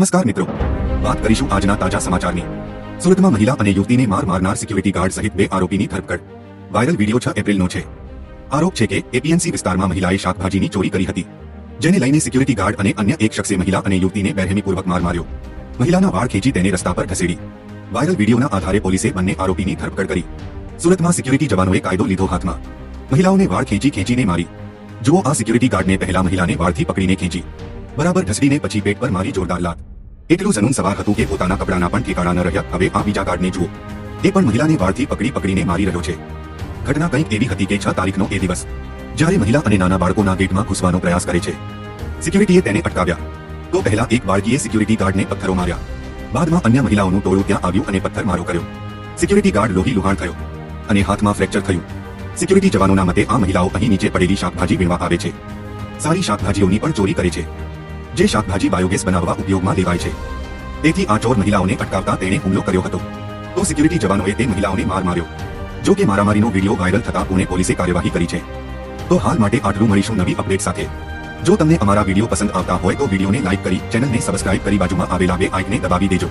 નમસ્કાર મિત્રો. વાત કરીશું આજના તાજા સમાચારની. સુરતમાં મહિલા અને યુવતીને માર મારનાર સિક્યુરિટી ગાર્ડ સહિત બે આરોપીની ધરપકડ. વાયરલ વીડિયો છ એપ્રિલનો છે. આરોપ છે કે એપીએનસી વિસ્તારમાં મહિલાએ શાકભાજીની ચોરી કરી હતી, જેને લઈને સિક્યુરિટી ગાર્ડ અને અન્ય એક શખ્સે મહિલા અને યુવતીને બેરહેમીપૂર્વક માર માર્યો. મહિલાના વાળ ખેંચી તેને રસ્તા પર ઘસેડી વાયરલ વિડીયોના આધારે પોલીસે બંને આરોપીની ધરપકડ કરી. સુરતમાં સિક્યુરિટી જવાનોએ કાયદો લીધો હાથમાં. મહિલાઓને વાળ ખેંચી ખેંચીને મારી. જુઓ આ સિક્યુરિટી ગાર્ડને પહેલા મહિલાને વાળથી પકડીને ખેંચી. બરાબર ઢસડીને પછી પેટ પર મારી જોરદાર લાત. એટલું જનુન સવાર હતું કે પોતાના કપડાના પણ ઠેકાણા ન રહ્યા. હવે આ બીજા ગાર્ડને જુઓ. એ પણ મહિલાને વાળથી પકડી પકડીને મારી રહ્યો છે. ઘટના કંઈક એવી હતી કે છ તારીખનો એ દિવસ. જ્યારે મહિલા અને નાના બાળકોના ગેટમાં ઘૂસવાનો પ્રયાસ કરે છે. સિક્યુરિટીએ તેને અટકાવ્યા. તો પહેલા એક બાળકીએ સિક્યુરિટી ગાર્ડને પથ્થરો માર્યા. બાદમાં અન્ય મહિલાઓનું ટોળું ત્યાં આવ્યું અને પથ્થર મારો કર્યો. સિક્યુરિટી ગાર્ડ લોહી લુહાણ થયો અને હાથમાં ફ્રેક્ચર થયું. સિક્યુરિટી જવાનોના મતે આ મહિલાઓ અહીં નીચે પડેલી શાકભાજી વીણવા આવે છે. સારી શાકભાજીઓની પણ ચોરી કરે છે. જે શાકભાજી બાયોગેસ બનાવવા ઉપયોગમાં લેવાય છે. તેથી આ ચોર મહિલાઓને અટકાવતા તેણે હુમલો કર્યો હતો. તો સિક્યુરિટી જવાનોએ તે મહિલાઓને માર માર્યો. જો કે મારામારીનો વીડિયો વાયરલ થતા પુણે પોલીસે કાર્યવાહી કરી છે. તો હાલ માટે આટલું મળીશું નવી અપડેટ સાથે. જો તમને અમારા વીડિયો પસંદ આવતા હોય તો વિડીયોને લાઇક કરી, ચેનલને સબસ્ક્રાઇબ કરી બાજુમાં આવેલા બે આઇકને દબાવી દેજો.